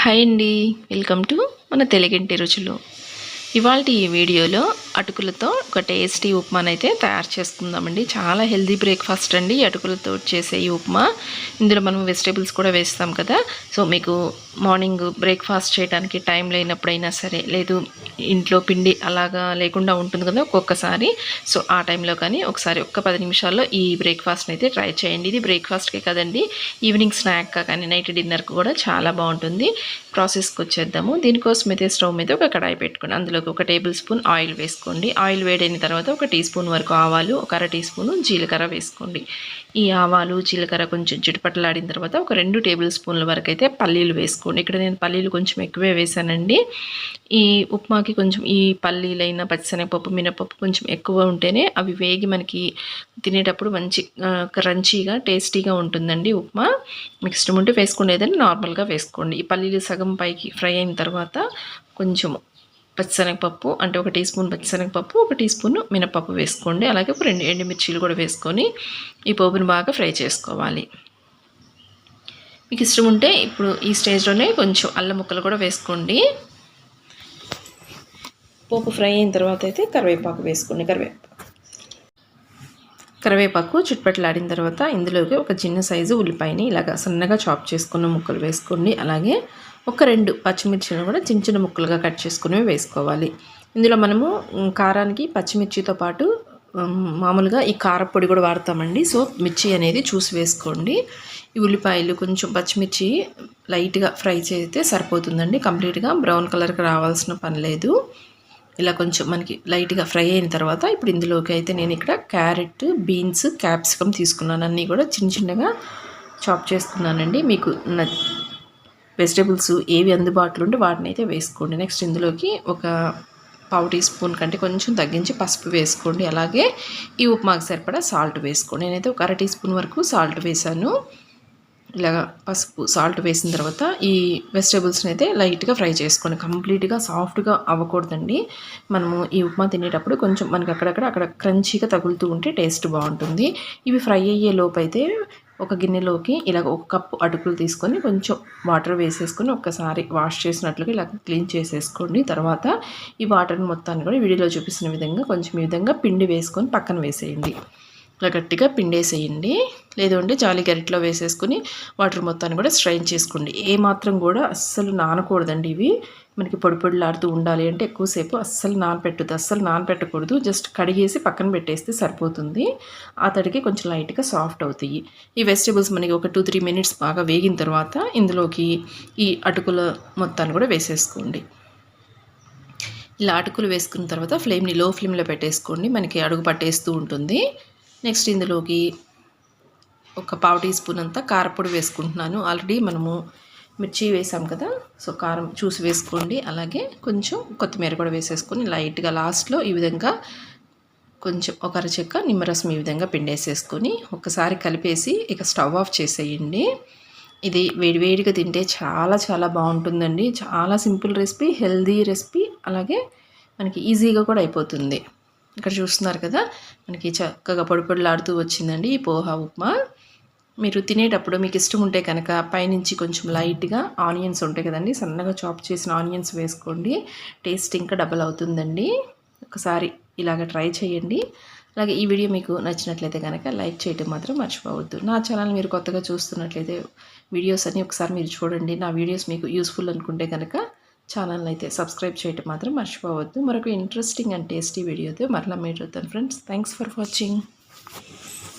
Hi అండి. Welcome to మన తెలుగింటి రుచులు. ఇవాళ ఈ వీడియోలో అటుకులతో ఒక టేస్టీ ఉప్మానైతే అయితే తయారు చేసుకుందామండి. చాలా హెల్దీ బ్రేక్ఫాస్ట్ అండి అటుకులతో చేసే ఈ ఉప్మా. ఇందులో మనం వెజిటేబుల్స్ కూడా వేస్తాం కదా. సో మీకు మార్నింగ్ బ్రేక్ఫాస్ట్ చేయడానికి టైం లేనప్పుడైనా సరే లేదు ఇంట్లో పిండి అలాగా లేకుండా ఉంటుంది కదా ఒక్కొక్కసారి. సో ఆ టైంలో కానీ ఒకసారి ఒక్క పది నిమిషాల్లో ఈ బ్రేక్ఫాస్ట్ని అయితే ట్రై చేయండి. ఇది బ్రేక్ఫాస్ట్కే కదండి. ఈవినింగ్ స్నాక్ కానీ నైట్ డిన్నర్కి కూడా చాలా బాగుంటుంది. ప్రాసెస్కి వచ్చేద్దాము. దీనికోసం అయితే స్టవ్ మీద ఒక కడాయి పెట్టుకుని అందులోకి ఒక టేబుల్ స్పూన్ ఆయిల్ వేసుకోండి. ఆయిల్ వేడైన తర్వాత ఒక టీ స్పూన్ వరకు ఆవాలు ఒక అర టీ స్పూను జీలకర్ర వేసుకోండి. ఈ ఆవాలు జీలకర్ర కొంచెం జుట్టుపట్టలాడిన తర్వాత ఒక రెండు టేబుల్ స్పూన్ల వరకు అయితే పల్లీలు వేసుకోండి. ఇక్కడ నేను పల్లీలు కొంచెం ఎక్కువే వేసానండి. ఈ ఉప్మాకి కొంచెం ఈ పల్లీలైన పచ్చిశనగపప్పు మినపప్పు కొంచెం ఎక్కువ ఉంటేనే అవి వేగి మనకి తినేటప్పుడు మంచి క్రంచీగా టేస్టీగా ఉంటుందండి ఉప్మా. మీకు ఇష్టం ఉంటే వేసుకునేదని నార్మల్గా వేసుకోండి. ఈ పల్లీలు సగం పైకి ఫ్రై అయిన తర్వాత కొంచెం పచ్చిశనగపప్పు అంటే ఒక టీ స్పూన్ పచ్చిశనగపప్పు ఒక టీ స్పూన్ మినపప్పు వేసుకోండి. అలాగే ఒక రెండు ఎండుమిర్చీలు కూడా వేసుకొని ఈ పోపుని బాగా ఫ్రై చేసుకోవాలి. మీకు ఇష్టం ఉంటే ఇప్పుడు ఈ స్టేజ్లోనే కొంచెం అల్లం ముక్కలు కూడా వేసుకోండి. పోపు ఫ్రై అయిన తర్వాత అయితే కరివేపాకు వేసుకోండి. కరివేపాకు. కరివేపాకు చుట్టుపట్లాడిన తర్వాత ఇందులోకి ఒక చిన్న సైజు ఉల్లిపాయని ఇలాగ సన్నగా చాప్ చేసుకున్న ముక్కలు వేసుకోండి. అలాగే ఒక రెండు పచ్చిమిర్చిని కూడా చిన్న చిన్న ముక్కలుగా కట్ చేసుకుని వేసుకోవాలి. ఇందులో మనము కారానికి పచ్చిమిర్చితో పాటు మామూలుగా ఈ కారపొడి కూడా వాడతామండి. సో మిర్చి అనేది చూసి వేసుకోండి. ఈ ఉల్లిపాయలు కొంచెం పచ్చిమిర్చి లైట్గా ఫ్రై చేస్తే సరిపోతుందండి. కంప్లీట్గా బ్రౌన్ కలర్కి రావాల్సిన పని లేదు. ఇలా కొంచెం మనకి లైట్గా ఫ్రై అయిన తర్వాత ఇప్పుడు ఇందులోకి అయితే నేను ఇక్కడ క్యారెట్ బీన్స్ క్యాప్సికమ్ తీసుకున్నాను. అన్నీ కూడా చిన్న చిన్నగా చాప్ చేసుకున్నానండి మీకు వెజిటేబుల్స్ ఏవి అందుబాటులో ఉంటే వాటిని అయితే వేసుకోండి. నెక్స్ట్ ఇందులోకి ఒక పావు టీ స్పూన్ కంటే కొంచెం తగ్గించి పసుపు వేసుకోండి. అలాగే ఈ ఉప్మాకి సరిపడా సాల్ట్ వేసుకోండి. నేనైతే ఒక అర టీ స్పూన్ వరకు సాల్ట్ వేసాను ఇలా పసుపు సాల్ట్ వేసిన తర్వాత ఈ వెజిటేబుల్స్ని అయితే లైట్గా ఫ్రై చేసుకోండి. కంప్లీట్గా సాఫ్ట్గా అవ్వకూడదండి. మనము ఈ ఉప్మా తినేటప్పుడు కొంచెం మనకి అక్కడక్కడ అక్కడ క్రంచీగా తగులుతూ ఉంటే టేస్ట్ బాగుంటుంది. ఇవి ఫ్రై అయ్యే లోపు అయితే ఒక గిన్నెలోకి ఇలా ఒక కప్పు అటుకులు తీసుకొని కొంచెం వాటర్ వేసేసుకొని ఒక్కసారి వాష్ చేసినట్లుగా ఇలా క్లీన్ చేసేసుకోండి. తర్వాత ఈ వాటర్ మొత్తాన్ని కూడా వీడియోలో చూపిస్తున్న విధంగా కొంచెం ఈ విధంగా పిండి వేసుకొని పక్కన వేసేయండి. ఇలా గట్టిగా పిండేసేయండి. లేదంటే జాలి గరిట్లో వేసేసుకుని వాటర్ మొత్తాన్ని కూడా స్ట్రైన్ చేసుకోండి. ఏ మాత్రం కూడా అస్సలు నానకూడదండి ఇవి. మనకి పొడి పొడిలాడుతూ ఉండాలి అంటే ఎక్కువసేపు అస్సలు నానపెట్టద్దు అస్సలు నానపెట్టకూడదు. జస్ట్ కడిగేసి పక్కన పెట్టేస్తే సరిపోతుంది. ఆ తడికి కొంచెం లైట్గా సాఫ్ట్ అవుతాయి. ఈ వెజిటేబుల్స్ మనకి ఒక టూ త్రీ మినిట్స్ బాగా వేగిన తర్వాత ఇందులోకి ఈ అటుకుల మొత్తాన్ని కూడా వేసేసుకోండి. ఇలా అటుకులు వేసుకున్న తర్వాత ఫ్లేమ్ని లో ఫ్లేమ్లో పెట్టేసుకోండి. మనకి అడుగు పట్టేస్తూ ఉంటుంది. నెక్స్ట్ ఇందులోకి ఒక పావు టీ స్పూన్ అంతా కారపొడి వేసుకుంటున్నాను. ఆల్రెడీ మనము మిర్చి వేసాం కదా సో కారం చూసి వేసుకోండి. అలాగే కొంచెం కొత్తిమీర కూడా వేసేసుకొని లైట్గా లాస్ట్లో ఈ విధంగా కొంచెం ఒక అరచెక్క నిమ్మరసం ఈ విధంగా పిండేసేసుకొని ఒకసారి కలిపేసి ఇక స్టవ్ ఆఫ్ చేసేయండి. ఇది వేడివేడిగా తింటే చాలా చాలా బాగుంటుందండి. చాలా సింపుల్ రెసిపీ హెల్దీ రెసిపీ అలాగే మనకి ఈజీగా కూడా అయిపోతుంది. ఇక్కడ చూస్తున్నారు కదా మనకి చక్కగా పొడిపొడిలాడుతూ వచ్చిందండి ఈ పోహా ఉప్మా. మీరు తినేటప్పుడు మీకు ఇష్టం ఉంటే కనుక పైనుంచి కొంచెం లైట్గా ఆనియన్స్ ఉంటాయి కదండి సన్నగా చాప్ చేసిన ఆనియన్స్ వేసుకోండి. టేస్ట్ ఇంకా డబల్ అవుతుందండి. ఒకసారి ఇలాగ ట్రై చేయండి. అలాగే ఈ వీడియో మీకు నచ్చినట్లయితే కనుక లైక్ చేయడం మాత్రం మర్చిపోవద్దు. నా ఛానల్ మీరు కొత్తగా చూస్తున్నట్లయితే వీడియోస్ అన్నీ ఒకసారి మీరు చూడండి. నా వీడియోస్ మీకు యూస్ఫుల్ అనుకుంటే కనుక ఛానల్ని అయితే సబ్స్క్రైబ్ చేయటం మాత్రం మర్చిపోవద్దు. మరొక ఇంట్రెస్టింగ్ అండ్ టేస్టీ వీడియోతో మరలా మీట్ అవుతాను ఫ్రెండ్స్. Thanks for watching.